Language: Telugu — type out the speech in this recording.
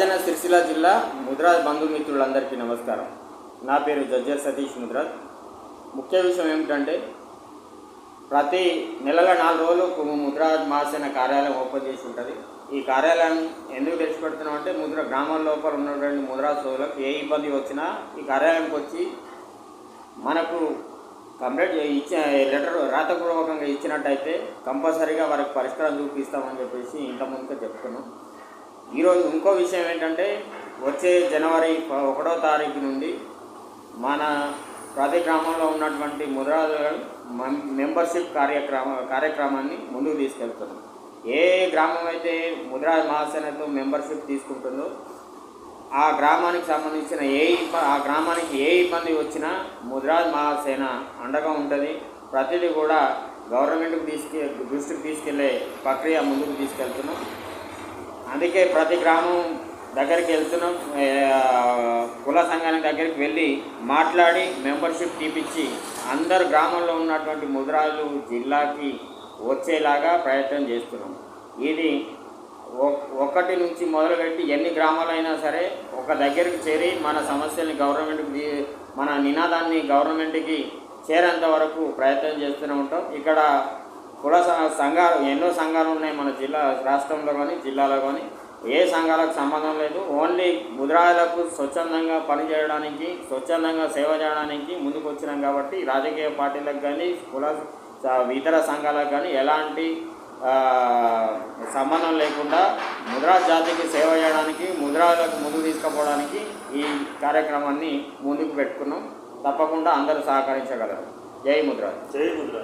రాజన్న సిరిసిల్ల జిల్లా ముద్రాజ్ బంధుమిత్రులందరికీ నమస్కారం. నా పేరు జజ్జర్ సతీష్ ముద్రాజ్. ముఖ్య విషయం ఏమిటంటే ప్రతి నెలల నాలుగు రోజులు ముద్రాజ్ మహాసేన కార్యాలయం ఓపెన్ చేసి ఉంటుంది. ఈ కార్యాలయం ఎందుకు తెచ్చిపెడుతున్నాం అంటే ముద్ర గ్రామం లోపల ఉన్నటువంటి ముద్రాజ్ సోదరులకు ఏ ఇబ్బంది వచ్చినా ఈ కార్యాలయంకి వచ్చి మనకు కంప్లీట్ ఇచ్చిన లెటర్ రాతపూర్వకంగా ఇచ్చినట్టయితే కంపల్సరీగా వారికి పరిష్కారం చూపిస్తామని చెప్పేసి ఇంత ముందుగా చెప్తున్నాం. ఈరోజు ఇంకో విషయం ఏంటంటే వచ్చే జనవరి ఒకటో తారీఖు నుండి మన ప్రతి గ్రామంలో ఉన్నటువంటి ముద్రాలు మెంబర్షిప్ కార్యక్రమ కార్యక్రమాన్ని ముందుకు తీసుకెళ్తున్నాం. ఏ గ్రామం అయితే ముద్రా మహాసేనతో మెంబర్షిప్ తీసుకుంటుందో ఆ గ్రామానికి సంబంధించిన ఏ ఆ గ్రామానికి ఏ ఇబ్బంది వచ్చినా ముద్రాజ్ మహాసేన అండగా ఉంటుంది. ప్రతిదీ కూడా గవర్నమెంట్కి తీసుకె దృష్టికి తీసుకెళ్ళే ప్రక్రియ ముందుకు తీసుకెళ్తున్నాం. అందుకే ప్రతి గ్రామం దగ్గరికి వెళ్తున్నాం. కుల సంఘానికి దగ్గరికి వెళ్ళి మాట్లాడి మెంబర్షిప్ తీపిచ్చి అందరు గ్రామంలో ఉన్నటువంటి ముద్రాలు జిల్లాకి వచ్చేలాగా ప్రయత్నం చేస్తున్నాం. ఇది ఒ- ఒకటి నుంచి మొదలుపెట్టి ఎన్ని గ్రామాలైనా సరే ఒక దగ్గరికి చేరి మన సమస్యల్ని గవర్నమెంట్కి మన నినాదాన్ని గవర్నమెంట్కి చేరేంత వరకు ప్రయత్నం చేస్తూనే ఉంటాం. ఇక్కడ కుల సంఘాలు ఎన్నో సంఘాలు ఉన్నాయి మన జిల్లా రాష్ట్రంలో కానీ జిల్లాలో కానీ ఏ సంఘాలకు సంబంధం లేదు. ఓన్లీ ముద్రాలకు స్వచ్ఛందంగా పనిచేయడానికి స్వచ్ఛందంగా సేవ చేయడానికి ముందుకు వచ్చినాం కాబట్టి రాజకీయ పార్టీలకు కానీ కుల ఇతర సంఘాలకు కానీ ఎలాంటి సంబంధం లేకుండా ముద్రా జాతికి సేవ చేయడానికి ముద్రాలకు ముందుకు తీసుకుపోవడానికి ఈ కార్యక్రమాన్ని ముందుకు పెట్టుకున్నాం. తప్పకుండా అందరూ సహకరించగలరు. జై ముద్రా. జై ముద్ర.